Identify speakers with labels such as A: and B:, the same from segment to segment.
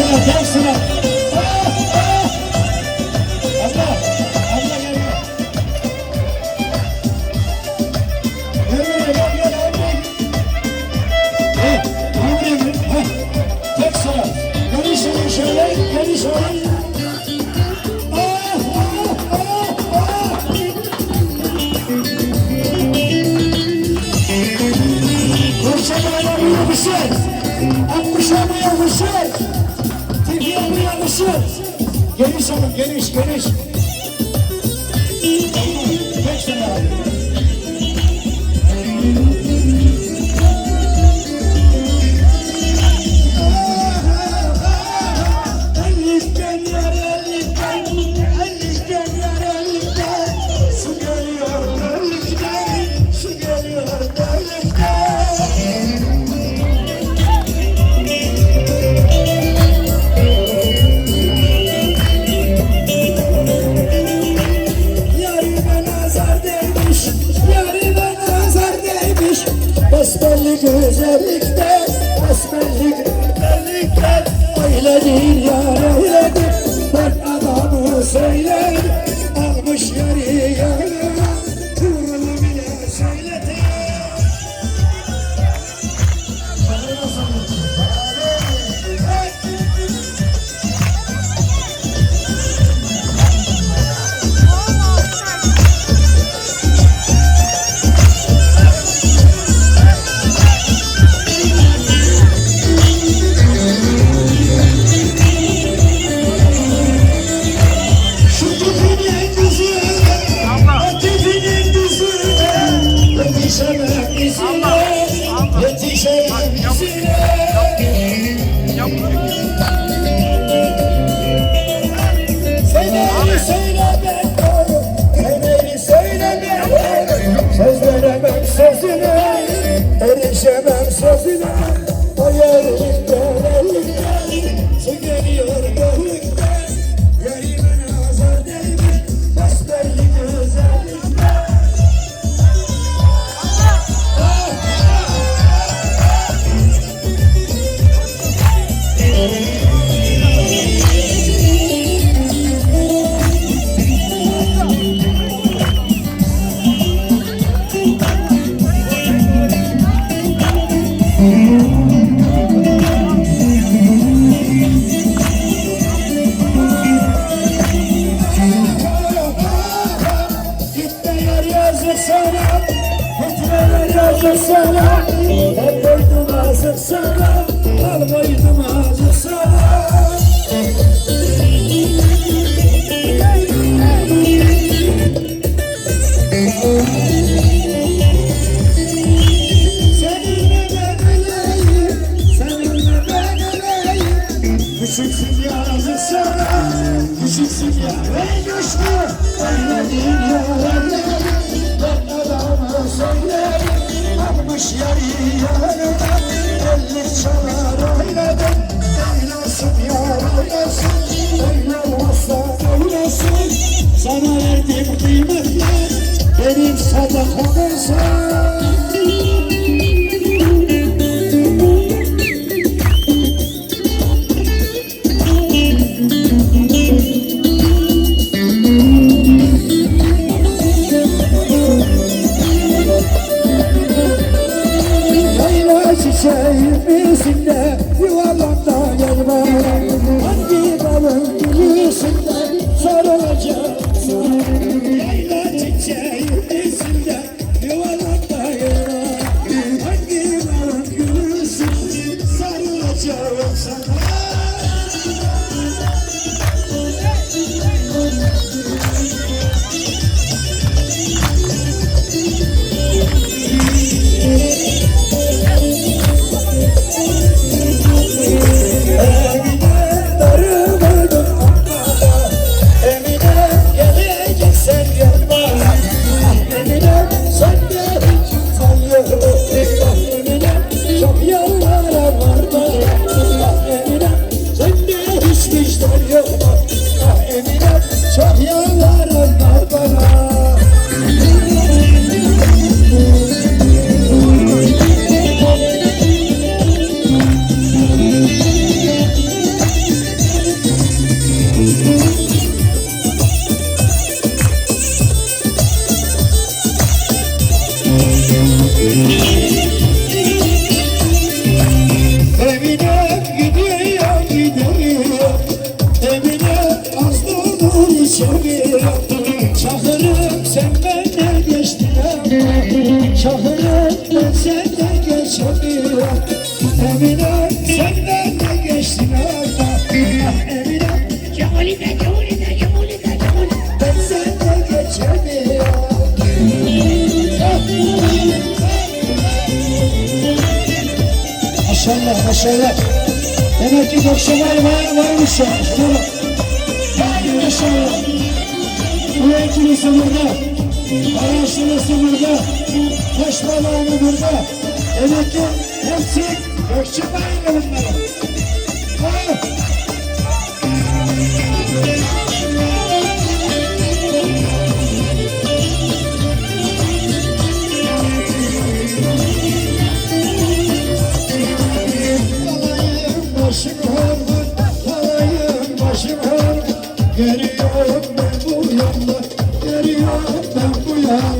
A: sıra, tek sıra. Ah, ah. Abla, abla gel gel. Gel buraya, gel gel, gel buraya. Gel, gel buraya gel. Heh, tek sıra. Gelin şöyle, şöyle, gelin şöyle. Ah, ah, ah, ah. Kurşun ayağına yapışır. Akmışa mı yapışır? 60'ı. Geniş alın, geniş, geniş. Tek sene alın. யார் உலகு பட்டதாமோ செய்ய erişemem söz ile sun. Çağırsan Emine senden ne geçti arda Emine Caholi de caholi de caholi de caholi Ben senden geçemiyorum Maşallah maşallah Demek ki dokşalar var varmış ya. Şuna bak. Maşallah Bu ekilisi burada Araştırısı burada Taş balağını burada. Demek ki hepsi Boşçuklayın onları. Başım hormon, alayım başım hormon ben bu yanda, görüyorum ben bu yanda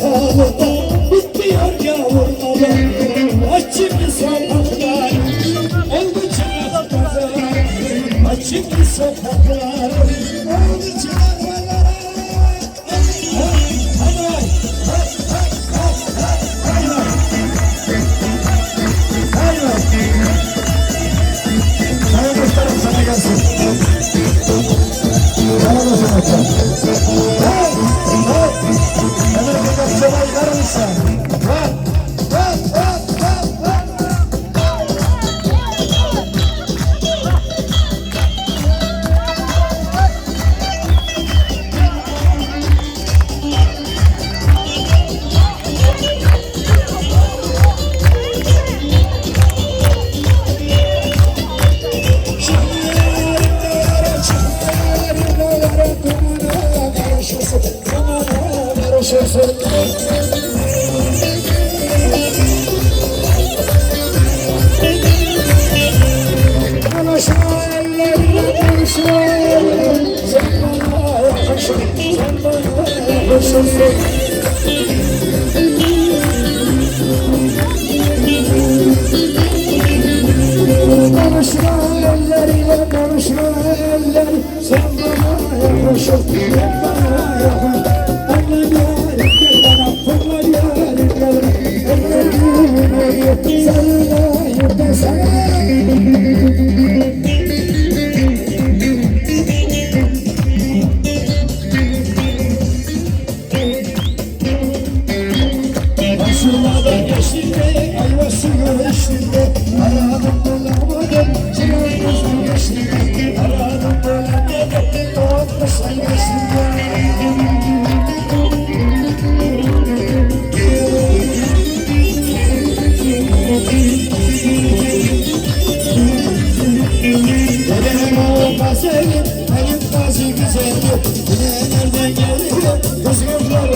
A: Oh. nasılsın? Karışma eller, karışma eller, sen bana yaklaşıp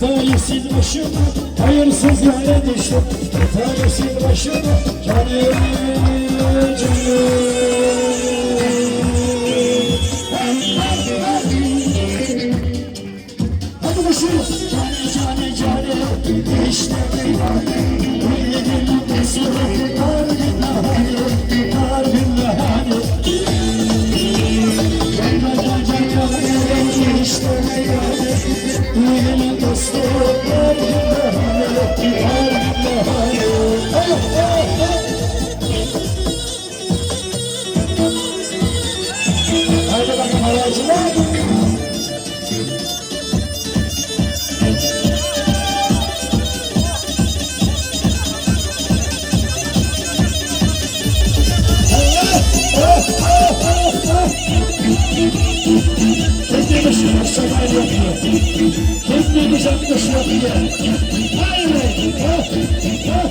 A: Talihsiz başıma hayırsız yere düştüm. Talihsiz başıma canım canım Hep neymiş sefer yok diye. Hep neymiş arkadaşı yok diye. Hayır. Oh, oh.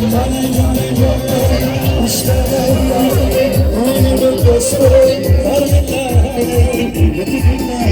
A: Thank you.